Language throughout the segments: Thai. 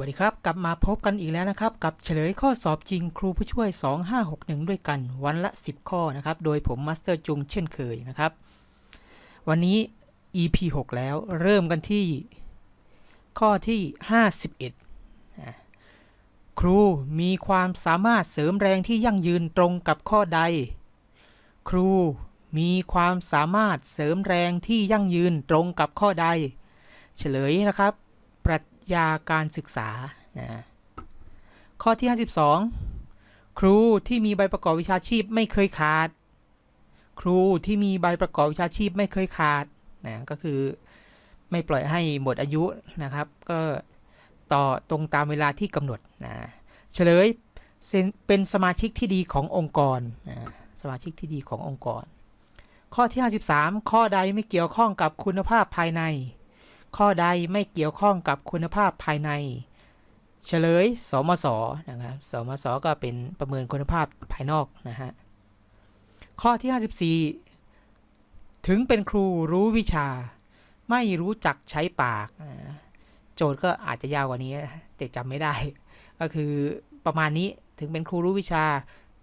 วัสดีครับ กลับมาพบกันอีกแล้วนะครับ กับเฉลยข้อสอบจริงครูผู้ช่วย 2561 ด้วยกันวันละ 10 ข้อนะครับ โดยผมมาสเตอร์จุงเช่นเคยนะครับ วันนี้ EP 6 แล้วเริ่มกันที่ ข้อที่ 51อะครูมีความสามารถเสริมแรงที่ยั่งยืนตรงกับข้อใด ครูมีความสามารถเสริมแรงที่ยั่งยืนตรงกับข้อใด เฉลยนะครับปรัช ญาการศึกษานะข้อที่ 52 ครูที่มีใบประกอบวิชาชีพไม่เคยขาด ครูที่มีใบประกอบวิชาชีพไม่เคยขาดนะก็คือไม่ปล่อยให้หมดอายุนะครับ ก็ต่อตรงตามเวลาที่กำหนดนะเฉลยเป็นสมาชิกที่ดีขององค์กรนะสมาชิกที่ดีขององค์กร ข้อที่ 53 ข้อใดไม่เกี่ยวข้องกับคุณภาพภายใน ข้อใดไม่เกี่ยวข้องกับคุณภาพภายใน เฉลย สมสนะครับสมสก็เป็นประเมินคุณภาพภายนอกนะฮะข้อที่ 54 ถึงเป็นครูรู้วิชา ไม่รู้จักใช้ปาก โจทย์ก็อาจจะยาวกว่านี้ แต่จำไม่ได้ ก็คือประมาณนี้ถึงเป็นครูรู้วิชา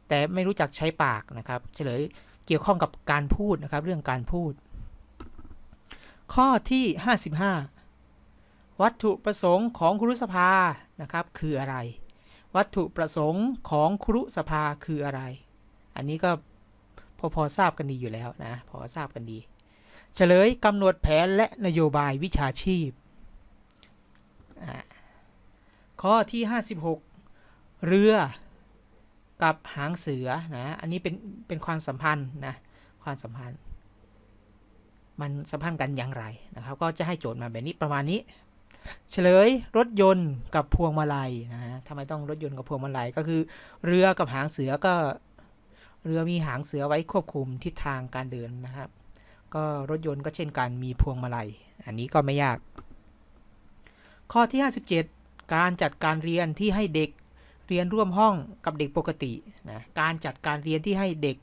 แต่ไม่รู้จักใช้ปากนะครับ เฉลยเกี่ยวข้องกับการพูดนะครับ เรื่องการพูด ข้อที่ 55 วัตถุประสงค์ของครุสภานะครับคืออะไร วัตถุประสงค์ของครุสภาคืออะไร อันนี้ก็พอพอทราบกันดีอยู่แล้วนะพอทราบกันดี เฉลยกำหนดแผนและนโยบายวิชาชีพ ข้อที่ 56 เรือกับหางเสือนะอันนี้เป็นเป็นความสัมพันธ์นะความสัมพันธ์ มันสัมพันธ์กันอย่างไรนะครับ ก็จะให้โจทย์มาแบบนี้ประมาณนี้ เฉลยรถยนต์กับพวงมาลัยนะฮะทำไมต้องรถยนต์กับพวงมาลัยก็คือ เรือกับหางเสือก็เรือมีหางเสือไว้ควบคุมทิศทางการเดินนะครับ ก็รถยนต์ก็เช่นกันมีพวงมาลัย อันนี้ก็ไม่ยาก ข้อที่ 57 การจัดการเรียนที่ให้เด็กเรียนร่วมห้องกับเด็กปกตินะการจัดการเรียนที่ให้เด็ก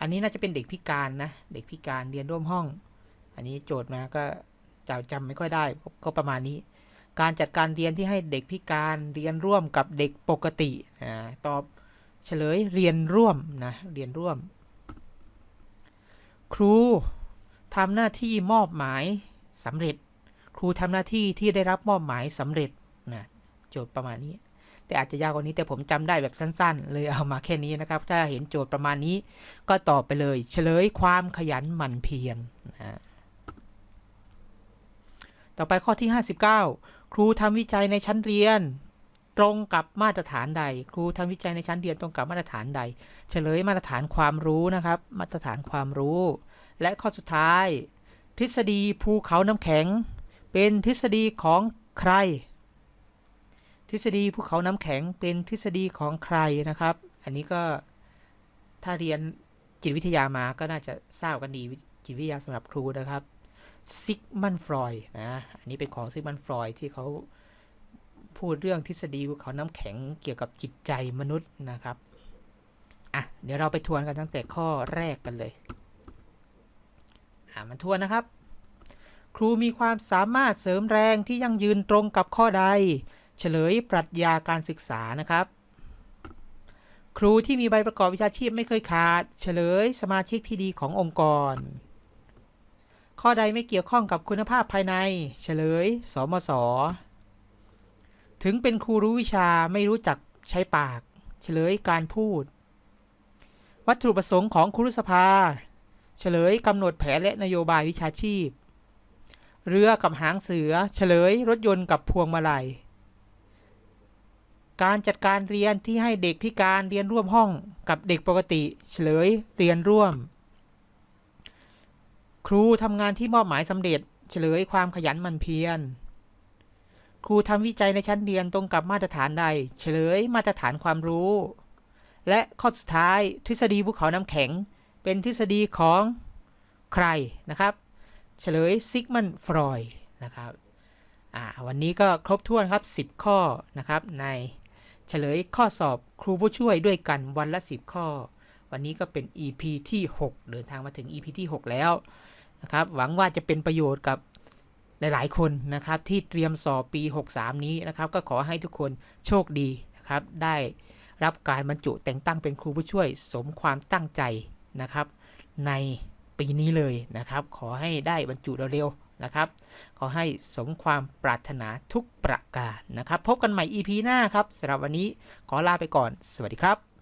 อันนี้น่าจะเป็นเด็กพิการนะ เด็กพิการเรียนร่วมห้อง อันนี้โจทย์มาก็จะจำไม่ค่อยได้ก็ประมาณนี้ การจัดการเรียนที่ให้เด็กพิการเรียนร่วมกับเด็กปกติอ่าตอบเฉลยเรียนร่วมนะเรียนร่วม ครูทำหน้าที่มอบหมายสำเร็จ ครูทำหน้าที่ที่ได้รับมอบหมายสำเร็จนะโจทย์ประมาณนี้ แต่อาจจะยาวกว่านี้แต่ผมจำได้แบบสั้น ๆ เลยเอามาแค่นี้นะครับ ถ้าเห็นโจทย์ประมาณนี้ก็ตอบไปเลย เฉลยความขยันหมั่นเพียรนะต่อไปข้อที่ 59 ครูทำวิจัยในชั้นเรียน ตรงกับมาตรฐานใด ครูทำวิจัยในชั้นเรียนตรงกับมาตรฐานใด เฉลยมาตรฐานความรู้นะครับ มาตรฐานความรู้ และข้อสุดท้าย ทฤษฎีภูเขาน้ำแข็ง เป็นทฤษฎีของใคร ทฤษฎีภูเขาน้ำแข็งเป็นทฤษฎีของใครนะครับ อันนี้ก็ถ้าเรียนจิตวิทยามาก็น่าจะทราบกันดีจิตวิทยาสำหรับครูนะครับซิกมันฟรอยนะอันนี้เป็นของซิกมันฟรอยที่เขาพูดเรื่องทฤษฎีภูเขาน้ำแข็งเกี่ยวกับจิตใจมนุษย์นะครับอะเดี๋ยวเราไปทวนกันตั้งแต่ข้อแรกกันเลยอะมาทวนนะครับ ครูมีความสามารถเสริมแรงที่ยั่งยืนตรงกับข้อใด เฉลยปรัชญาการศึกษานะครับ ครูที่มีใบประกอบวิชาชีพไม่เคยขาด เฉลยสมาชิกที่ดีขององค์กร ข้อใดไม่เกี่ยวข้องกับคุณภาพภายใน เฉลย สมส ถึงเป็นครูรู้วิชาไม่รู้จักใช้ปาก เฉลยการพูด วัตถุประสงค์ของครูสภา เฉลยกำหนดแผนและนโยบายวิชาชีพ เรือกับหางเสือ เฉลยรถยนต์กับพวงมาลัย การจัดการเรียนที่ให้เด็กพิการเรียนร่วมห้องกับเด็กปกติ เฉลยเรียนร่วม ครูทำงานที่มอบหมายสำเร็จ เฉลยความขยันหมั่นเพียรครูทำวิจัยในชั้นเรียนตรงกับมาตรฐานใด เฉลยมาตรฐานความรู้ และข้อสุดท้ายทฤษฎีภูเขาน้ำแข็ง เป็นทฤษฎีของใครนะครับ เฉลยซิกมันฟรอยนะครับวันนี้ก็ครบถ้วนครับ 10 ข้อนะครับใน เฉลยข้อสอบครูผู้ช่วยด้วยกันวันละ 10 ข้อ วันนี้ก็เป็น EP ที่ 6 เดินทางมาถึง EP ที่ 6 แล้วนะครับ หวังว่าจะเป็นประโยชน์กับหลาย ๆ คนนะครับที่เตรียมสอบปี 63 นี้นะครับก็ขอให้ทุกคนโชคดีนะครับ ได้รับการบรรจุแต่งตั้งเป็นครูผู้ช่วยสมความตั้งใจนะครับ ในปีนี้เลยนะครับ ขอให้ได้บรรจุเร็วๆ นะครับขอให้สมความปรารถนาทุกประการนะครับ พบกันใหม่ EP หน้าครับสำหรับวันนี้ขอลาไปก่อน สวัสดีครับ